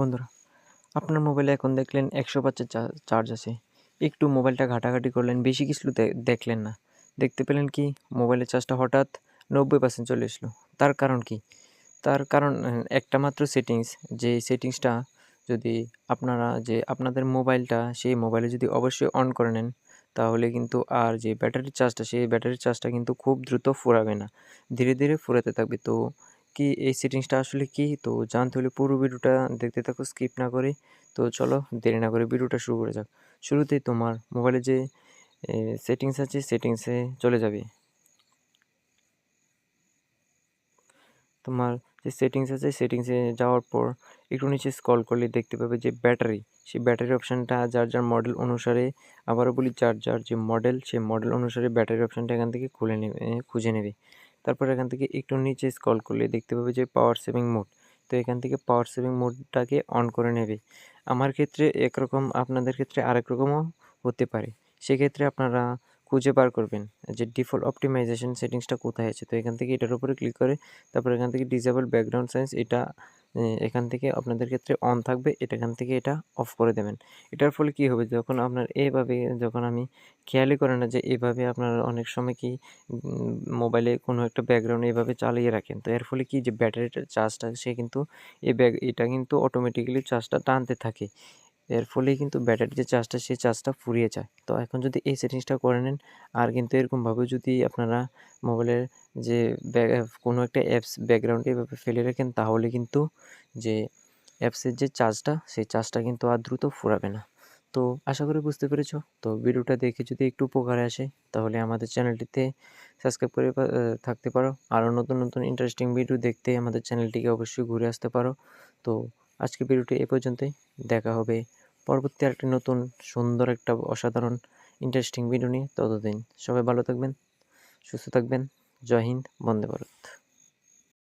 বন্ধুরা, আপনার মোবাইলে এখন দেখলেন একশো পার্সেন্ট চার্জ আছে। একটু মোবাইলটা ঘাটাঘাটি করলেন, বেশি কিছু দেখলেন না। দেখতে পেলেন কি মোবাইলের চার্জটা হঠাৎ নব্বই পার্সেন্ট চলে এসলো। তার কারণ কি? তার কারণ একটা মাত্র সেটিংস যে সেটিংসটা যদি আপনারা, যে আপনাদের মোবাইলটা সেই মোবাইলে যদি অবশ্যই অন করে নেন, তাহলে কিন্তু আর যে ব্যাটারির চার্জটা সেই ব্যাটারির চার্জটা কিন্তু খুব দ্রুত ফুরাবে না। ধীরে ধীরে ফুরাতে থাকবে। তো কি এই সেটিংসটা আসলে কি? তো জানতে হলে পুরো ভিডিওটা দেখতে থাকো স্কিপ না করে। তো চলো, দেরি না করে ভিডিওটা শুরু করে যাক। শুরুতেই তোমার মোবাইলে যে সেটিংস আছে সেটিংসে চলে যাবে। তোমার যে সেটিংস আছে সেটিংসে যাওয়ার পর একটু নিচে স্ক্রল করলে দেখতে পাবে যে ব্যাটারি সেই ব্যাটারি অপশানটা যার যার মডেল অনুসারে আবারও বলি, যার যার যে মডেল সেই মডেল অনুসারে ব্যাটারি অপশানটা এখান থেকে খুলে নেবে, খুঁজে নেবে। তারপর এখান থেকে একটু নিচে স্কল করলে দেখতে পাবে যে পাওয়ার সেভিং মোড তো এখান থেকে পাওয়ার সেভিং মোডটাকে অন করে নেবে। আমার ক্ষেত্রে একরকম, আপনাদের ক্ষেত্রে আরেক রকমও হতে পারে। সেক্ষেত্রে আপনারা খুঁজে বার করবেন যে ডিফল্ট অপটিমাইজেশন সেটিংসটা কোথায় আছে। তো এখান থেকে এটার উপরে ক্লিক করে, তারপর এখান থেকে ডিজেবল ব্যাকগ্রাউন্ড সাইন্স এটা এখান থেকে আপনাদের ক্ষেত্রে অন থাকবে, এটা এখান থেকে এটা অফ করে দেবেন। এটার ফলে কি হবে? যখন আপনার এভাবে, যখন আমি খেয়ালই করে না যে এভাবে আপনার অনেক সময় কি মোবাইলে কোনো একটা ব্যাকগ্রাউন্ড এভাবে চালিয়ে রাখেন, তো এর ফলে কি যে ব্যাটারিটার চার্জটা সে কিন্তু, এ ব্যাগ এটা কিন্তু অটোমেটিক্যালি চার্জটা টানতে থাকে। এর ফলেই কিন্তু ব্যাটারির যে চার্জটা সেই চার্জটা ফুরিয়ে যায়। তো এখন যদি এই সেটিংসটা করে নেন, আর কিন্তু এরকমভাবে যদি আপনারা মোবাইলের যে কোনো একটা অ্যাপস ব্যাকগ্রাউন্ডে এভাবে ফেলে রাখেন, তাহলে কিন্তু যে অ্যাপসের যে চার্জটা সেই চার্জটা কিন্তু আর দ্রুত ফুরাবে না। তো আশা করি বুঝতে পেরেছ। তো ভিডিওটা দেখে যদি একটু উপকারে আসে, তাহলে আমাদের চ্যানেলটিতে সাবস্ক্রাইব করে থাকতে পারো। আরও নতুন নতুন ইন্টারেস্টিং ভিডিও দেখতে আমাদের চ্যানেলটিকে অবশ্যই ঘুরে আসতে পারো। তো আজকে ভিডিওটি এ পর্যন্তই। দেখা হবে পরবর্তী আরেকটি নতুন সুন্দর একটা অসাধারণ ইন্টারেস্টিং ভিডিও নিয়ে ততদিন সবাই ভালো থাকবেন, সুস্থ থাকবেন। জয় হিন্দ, বন্দে ভারত।